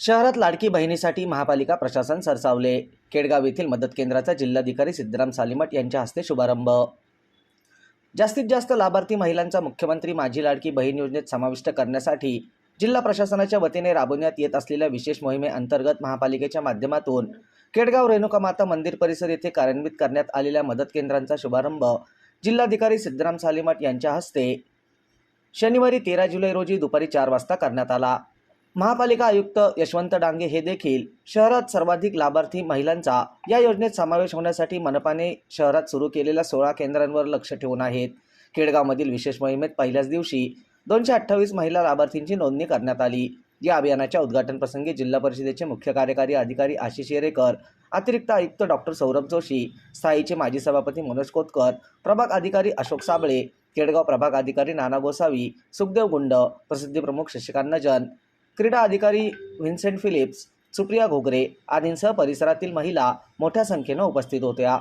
शहरात लाडकी बहिणीसाठी महापालिका प्रशासन सरसावले. केडगाव येथील मदत केंद्राचा जिल्हाधिकारी सिद्धराम सालिमठ यांच्या हस्ते शुभारंभ. जास्तीत जास्त लाभार्थी महिलांचा मुख्यमंत्री माझी लाडकी बहीण योजनेत समाविष्ट करण्यासाठी जिल्हा प्रशासनाच्या वतीने राबवण्यात येत असलेल्या विशेष मोहिमेअंतर्गत महापालिकेच्या माध्यमातून केडगाव रेणुका माता मंदिर परिसर येथे कार्यान्वित करण्यात आलेल्या मदत केंद्रांचा शुभारंभ जिल्हाधिकारी सिद्धराम सालिमठ यांच्या हस्ते शनिवारी तेरा जुलै रोजी दुपारी चार वाजता करण्यात आला. महापालिका आयुक्त यशवंत डांगे हे देखील शहरात सर्वाधिक लाभार्थी महिलांचा या योजनेत समावेश होण्यासाठी मनपाने शहरात सुरू केलेल्या सोळा केंद्रांवर लक्ष ठेवून आहेत. केडगावमधील विशेष मोहिमेत पहिल्याच दिवशी दोनशे अठ्ठावीस महिला लाभार्थींची नोंदणी करण्यात आली. या अभियानाच्या उद्घाटनप्रसंगी जिल्हा परिषदेचे मुख्य कार्यकारी अधिकारी आशिष येरेकर अतिरिक्त आयुक्त डॉक्टर सौरभ जोशी स्थायीचे माजी सभापती मनोज कोतकर प्रभाग अधिकारी अशोक साबळे केडगाव प्रभाग अधिकारी नाना गोसावी सुखदेव गुंड प्रसिद्धी प्रमुख शशिकांत नजन क्रीडा अधिकारी व्हिन्सेंट फिलिप्स सुप्रिया घोगरे आदींसह परिसरातील महिला मोठ्या संख्येनं उपस्थित होत्या.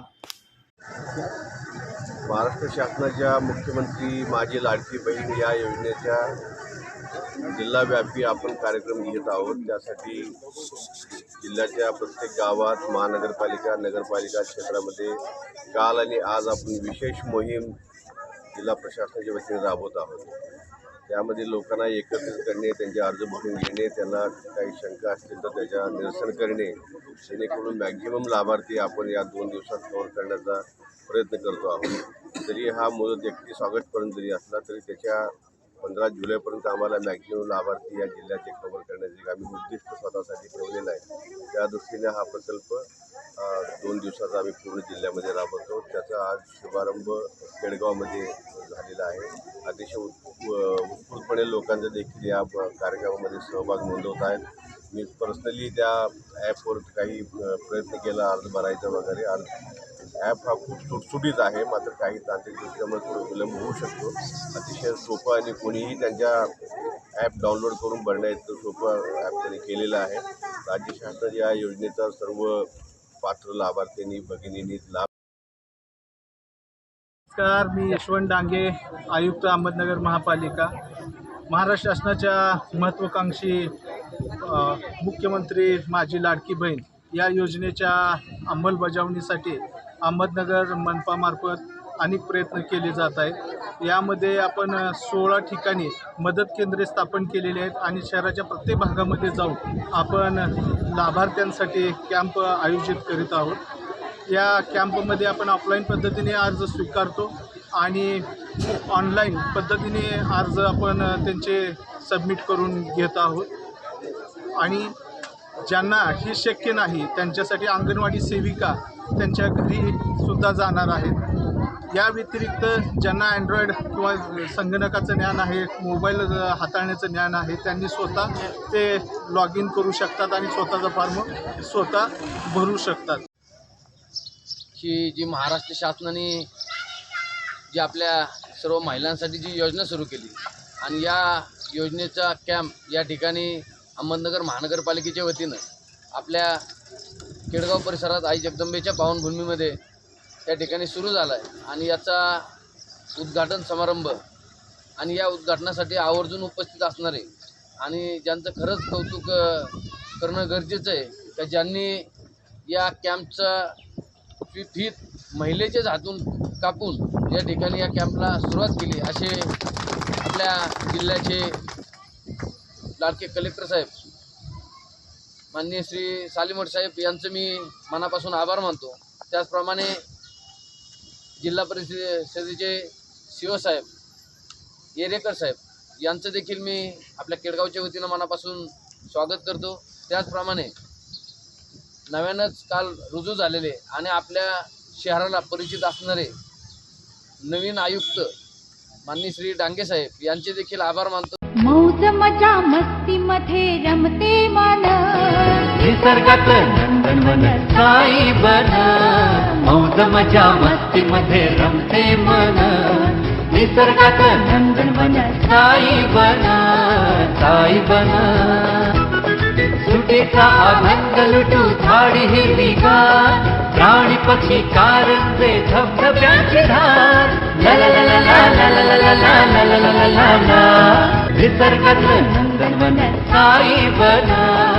महाराष्ट्र शासनाच्या मुख्यमंत्री माझी लाडकी बहीण या योजनेच्या जिल्हाव्यापी आपण कार्यक्रम घेत आहोत. त्यासाठी जिल्ह्याच्या प्रत्येक गावात महानगरपालिका नगरपालिका क्षेत्रामध्ये काल आणि आज आपण विशेष मोहीम जिल्हा प्रशासनाच्या वतीने राबवत आहोत. त्यामध्ये लोकांना एकत्रित करणे त्यांचे अर्ज भरून घेणे त्यांना काही शंका असतील तर त्याच्या निरसन करणे जेणेकरून मॅक्झिमम लाभार्थी आपण या दोन दिवसात कव्हर करण्याचा प्रयत्न करतो आहोत. जरी हा मुदत एकतीस ऑगस्टपर्यंत जरी असला तरी त्याच्या पंधरा जुलैपर्यंत आम्हाला मॅक्झिमम लाभार्थी या जिल्ह्याचे कव्हर करण्याचे एक आम्ही उद्दिष्ट स्वतःसाठी ठेवलेलं आहे. त्या दृष्टीने हा प्रकल्प दोन दिवसाचा आम्ही पूर्ण जिल्ह्यामध्ये राबवतो. त्याचा आज शुभारंभ केडगावमध्ये झालेला आहे. अतिशय उत्- उत्स्फूर्तपणे लोकांचा देखील या कार्यक्रमामध्ये सहभाग नोंदवत आहेत. मी पर्सनली त्या ॲपवर काही प्रयत्न केला अर्ज भरायचा वगैरे. अर्ज ॲप हा खूप सुटसुटीत आहे. मात्र काही तांत्रिक दृष्ट्यामुळे थोडं विलंब होऊ शकतो. अतिशय सोपं आणि कोणीही त्यांच्या ॲप डाउनलोड करून भरण्याचं सोपं ॲप त्यांनी केलेलं आहे. राज्य शासनाच्या या योजनेचा सर्व पात्र लाभार्थ्यांनी भगिनींनी लाभ नमस्कार मी यशवंत डांगे आयुक्त अहमदनगर महापालिका. महाराष्ट्र शासनाच्या महत्त्वाकांक्षी मुख्यमंत्री माझी लाडकी बहीण या योजनेच्या अंमलबजावणीसाठी अहमदनगर मनपामार्फत अनेक प्रयत्न केले जात आहेत. यामध्ये आपण सोळा ठिकाणी मदत केंद्रे स्थापन केलेली आहेत आणि शहराच्या प्रत्येक भागामध्ये जाऊन आपण लाभार्थ्यांसाठी कॅम्प आयोजित करीत आहोत. या कॅम्पमध्ये आपण ऑफलाईन पद्धतीने अर्ज स्वीकारतो आणि ऑनलाईन पद्धतीने अर्ज आपण त्यांचे सबमिट करून घेत आहोत. आणि ज्यांना हे शक्य नाही त्यांच्यासाठी अंगणवाडी सेविका त्यांच्या घरी सुद्धा जाणार आहेत. या व्यतिरिक्त ज्यांना अँड्रॉईड किंवा संगणकाचं ज्ञान आहे मोबाईल हाताळण्याचं ज्ञान आहे त्यांनी स्वतः ते लॉग इन करू शकतात आणि स्वतःचा फॉर्म स्वतः भरू शकतात. की जी महाराष्ट्र शासनाने जी आपल्या सर्व महिलांसाठी जी योजना सुरू केली आणि या योजनेचा कॅम्प या ठिकाणी अहमदनगर महानगरपालिकेच्या वतीनं आपल्या केडगाव परिसरात आई जगदंबेच्या पावनभूमीमध्ये त्या ठिकाणी सुरू झाला आहे आणि याचा उद्घाटन समारंभ आणि या उद्घाटनासाठी आवर्जून उपस्थित असणारे आणि ज्यांचं खरंच कौतुक करणं गरजेचं आहे तर ज्यांनी या कॅम्पचा फी फीत महिलेच्याच हातून कापून या ठिकाणी या कॅम्पला सुरुवात केली असे आपल्या जिल्ह्याचे लाडके कलेक्टर साहेब माननीय श्री सालीमठ साहेब यांचं मी मनापासून आभार मानतो. त्याचप्रमाणे जिल्हा परिषदेचे सी ओ साहेब येरेकर साहेब यांचं देखील मी आपल्या केडगावच्या वतीनं मनापासून स्वागत करतो. त्याचप्रमाणे नव्यानंच काल रुजू झालेले आणि आपल्या शहराला परिचित असणारे नवीन आयुक्त माननीय श्री डांगे साहेब यांचे देखील आभार मानतो. मौज मजा मस्ती मध्ये रमते मन. निसर्गात नंदनवन साई बन मौज मजा मस्ती मध्ये रमते मन निसर्गात नंदनवन साई बन साई बन सुटेचा आनंद लुटू झाडी हिरवीगार प्राणी पक्षी कारंजे धबधब्याची धार ला ला ला ला ला ला ला ला ला ला ला ला निसर्गात नंदनवन बन साई पण